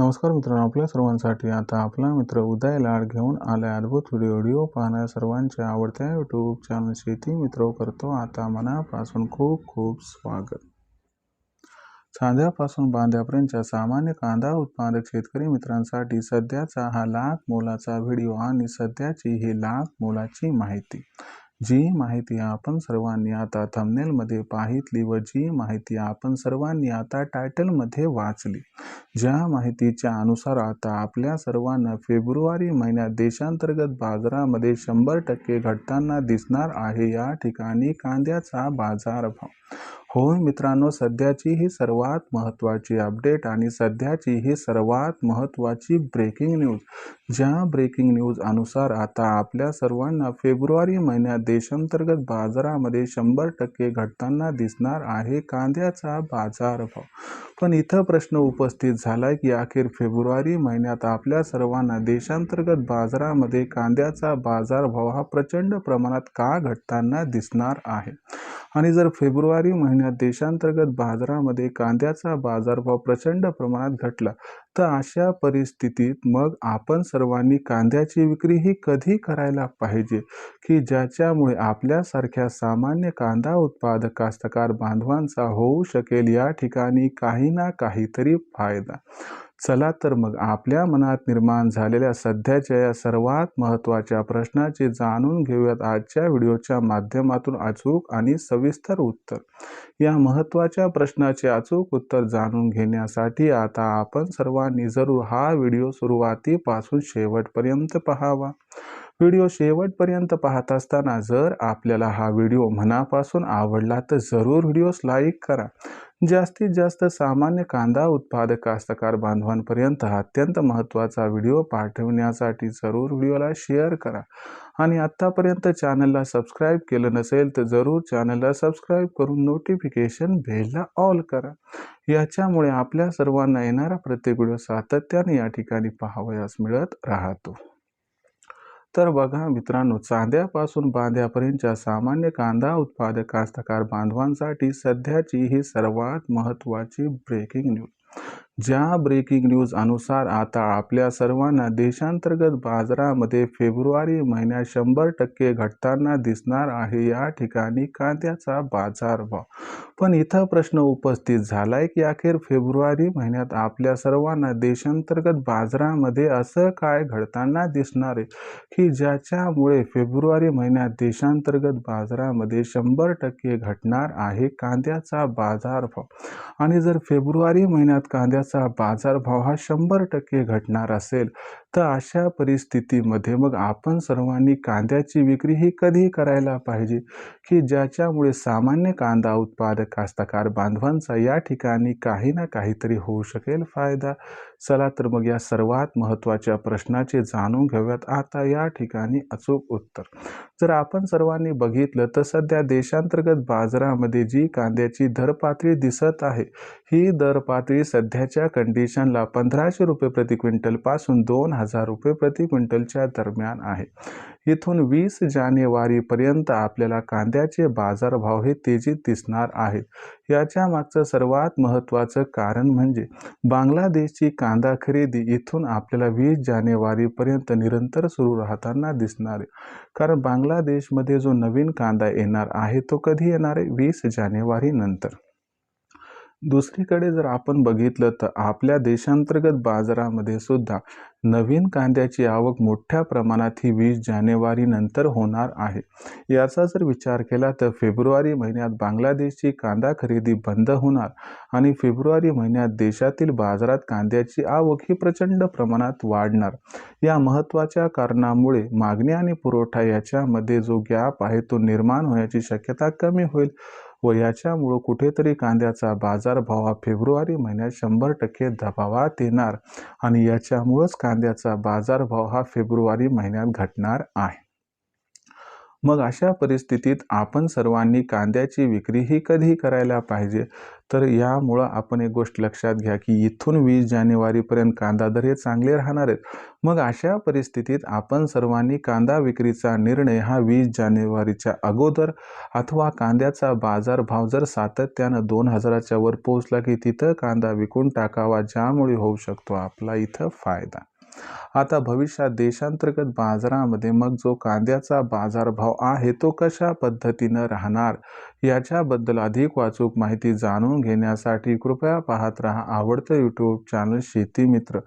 नमस्कार मित्रांनो आपल्या सर्वांसाठी आता आपला मित्र उदय लाड घेऊन आलाय अद्भुत व्हिडिओ व्हिडिओ पाहण्या सर्वांच्या आवडत्या यूट्यूब चॅनल शेती मित्र करतो. आता मनापासून खूप खूप स्वागत. चांद्यापासून बांध्यापर्यंतच्या सामान्य कांदा उत्पादक शेतकरी मित्रांसाठी सध्याचा हा लाख मोलाचा व्हिडिओ आणि सध्याची ही लाख मोलाची माहिती. जी माहिती आपण सर्वांनी आता थंबनेलमध्ये पाहितली व जी माहिती आपण सर्वांनी आता टायटलमध्ये वाचली ज्या माहितीच्या अनुसार आता आपल्या सर्वांना फेब्रुवारी महिन्यात देशांतर्गत बाजारामध्ये शंभर टक्के घटताना दिसणार आहे. या ठिकाणी कांद्याचा बाजारभाव होय मित्रांनो सध्याची ही सर्वात महत्त्वाची अपडेट आणि सध्याची ही सर्वात महत्त्वाची ब्रेकिंग न्यूज ज्या ब्रेकिंग न्यूज अनुसार आता आपल्या सर्वांना फेब्रुवारी महिन्यात देशांतर्गत बाजारामध्ये शंभर टक्के घटताना दिसणार आहे कांद्याचा बाजारभाव. पण इथं प्रश्न उपस्थित झाला की अखेर फेब्रुवारी महिन्यात आपल्या सर्वांना देशांतर्गत बाजारामध्ये कांद्याचा बाजारभाव हा प्रचंड प्रमाणात का घटताना दिसणार आहे? आणि जर फेब्रुवारी महिन्यात देशांतर्गत बाजारामध्ये कांद्याचा बाजारभाव प्रचंड प्रमाणात घटला. तर अशा परिस्थितीत मग आपण सर्वांनी कांद्याची विक्री ही कधी करायला पाहिजे? की ज्याच्यामुळे आपल्यासारख्या सामान्य कांदा उत्पादक कास्तकार बांधवांचा होऊ शकेल या ठिकाणी काही ना काहीतरी फायदा? चला तर मग आपल्या मनात निर्माण झालेल्या सध्याच्या या सर्वात महत्त्वाच्या प्रश्नाचे जाणून घेऊयात आजच्या व्हिडिओच्या माध्यमातून अचूक आणि सविस्तर उत्तर. या महत्त्वाच्या प्रश्नाचे अचूक उत्तर जाणून घेण्यासाठी आता आपण सर्वांनी जरूर हा व्हिडिओ सुरुवातीपासून शेवटपर्यंत पाहावा. व्हिडिओ शेवटपर्यंत पाहत असताना जर आपल्याला हा व्हिडिओ मनापासून आवडला तर जरूर व्हिडिओस लाईक करा. जास्तीत जास्त सामान्य कांदा उत्पादक कास्तकार बांधवांपर्यंत अत्यंत महत्त्वाचा व्हिडिओ पाठवण्यासाठी जरूर व्हिडिओला शेअर करा. आणि आत्तापर्यंत चॅनलला सबस्क्राईब केलं नसेल तर जरूर चॅनलला सबस्क्राईब करून नोटिफिकेशन बेलला ऑल करा. याच्यामुळे आपल्या सर्वांना येणारा प्रत्येक व्हिडिओ सातत्याने या ठिकाणी पाहावयास मिळत राहतो. तर बघा मित्रांनो चांद्यापासून बांध्यापर्यंतच्या सामान्य कांदा उत्पादक कास्तकार बांधवांसाठी सध्याची ही सर्वात महत्त्वाची ब्रेकिंग न्यूज ज्या ब्रेकिंग न्यूज अनुसार आता आपल्या सर्वांना देशांतर्गत बाजारामध्ये फेब्रुवारी महिन्यात शंभर टक्के घटताना दिसणार आहे. या ठिकाणी कांद्याचा बाजारभाव पण इथं प्रश्न उपस्थित झालाय की अखेर फेब्रुवारी महिन्यात आपल्या सर्वांना देशांतर्गत बाजारामध्ये असं काय घडताना दिसणार आहे? की ज्याच्यामुळे फेब्रुवारी महिन्यात देशांतर्गत बाजारामध्ये शंभर टक्के घटणार आहे कांद्याचा बाजारभाव आणि जर फेब्रुवारी महिन्यात कांद्याचा बाजारभाव हा शंभर टक्के घटणार असेल. तर अशा परिस्थितीमध्ये मग आपण सर्वांनी कांद्याची विक्री ही कधी करायला पाहिजे की ज्याच्यामुळे सामान्य कांदा उत्पादक कास्तकार बांधवांचा या ठिकाणी काही ना काहीतरी होऊ शकेल फायदा? चला तर मग या सर्वात महत्त्वाच्या प्रश्नाचे जाणून घेऊयात. आता या ठिकाणी अचूक उत्तर. जर आपण सर्वांनी बघितलं तर सध्या देशांतर्गत बाजारामध्ये जी कांद्याची दरपातळी दिसत आहे ही दरपातळी सध्याच्या कंडिशनला पंधराशे रुपये प्रति क्विंटलपासून दोन हजार रुपये प्रति क्विंटलच्या दरम्यान आहे. इथून वीस जानेवारीपर्यंत आपल्याला कांद्याचे बाजारभाव हे तेजीत दिसणार आहेत. याच्या मागचं सर्वात महत्त्वाचं कारण म्हणजे बांगलादेशची कांदा खरेदी इथून आपल्याला वीस जानेवारीपर्यंत निरंतर सुरू राहताना दिसणार आहे. कारण बांगलादेशमध्ये जो नवीन कांदा येणार आहे तो कधी येणार आहे? वीस जानेवारीनंतर. दुसरीकडे जर आपण बघितलं तर आपल्या देशांतर्गत बाजारामध्ये सुद्धा नवीन कांद्याची आवक मोठ्या प्रमाणात ही वीस जानेवारीनंतर होणार आहे. याचा जर विचार केला तर फेब्रुवारी महिन्यात बांगलादेशची कांदा खरेदी बंद होणार आणि फेब्रुवारी महिन्यात देशातील बाजारात कांद्याची आवक ही प्रचंड प्रमाणात वाढणार. या महत्त्वाच्या कारणामुळे मागणी आणि पुरवठा याच्यामध्ये जो गॅप आहे तो निर्माण होण्याची शक्यता कमी होईल. व याच्यामुळं कुठेतरी कांद्याचा बाजारभाव हा फेब्रुवारी महिन्यात शंभर टक्के दबावात येणार आणि याच्यामुळंच कांद्याचा बाजारभाव हा फेब्रुवारी महिन्यात घटणार आहे. मग अशा परिस्थितीत आपण सर्वांनी कांद्याची विक्री ही कधी करायला पाहिजे? तर यामुळं आपण एक गोष्ट लक्षात घ्या की इथून वीस जानेवारीपर्यंत कांदा दर हे चांगले राहणार आहेत. मग अशा परिस्थितीत आपण सर्वांनी कांदा विक्रीचा निर्णय हा वीस जानेवारीच्या अगोदर अथवा कांद्याचा बाजारभाव जर सातत्यानं दोन हजाराच्या वर पोहोचला की तिथं कांदा विकून टाकावा ज्यामुळे होऊ शकतो आपला इथं फायदा. आता भविष्यात देशांतर्गत बाजारामध्ये मग जो कांद्याचा बाजारभाव आहे तो कशा पद्धतीनं राहणार याच्याबद्दल अधिक वाचूक माहिती जाणून घेण्यासाठी कृपया पाहत राहा आवडतं यूट्यूब चॅनल शेती मित्र.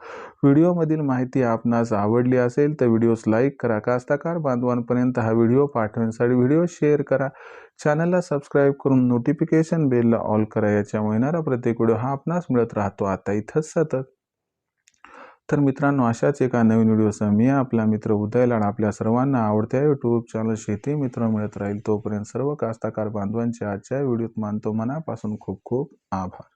व्हिडिओमधील माहिती आपणास आवडली असेल तर व्हिडिओस लाईक करा कास्तकार बांधवांपर्यंत हा व्हिडिओ पाठवण्यासाठी व्हिडिओ शेअर करा. चॅनलला सबस्क्राईब करून नोटिफिकेशन बेलला ऑल करा याच्यामुळे येणारा प्रत्येक व्हिडिओ हा आपणास मिळत राहतो. आता इथंच सतत तर मित्रांनो अशाच एका नवीन व्हिडिओसह मी आपला मित्र उदयलाड आपल्या सर्वांना आवडत्या यूट्यूब चॅनल शेती मित्र मिळत राहील. तोपर्यंत सर्व कास्ताकार बांधवांच्या आजच्या व्हिडिओत मानतो मनापासून खूप खूप आभार.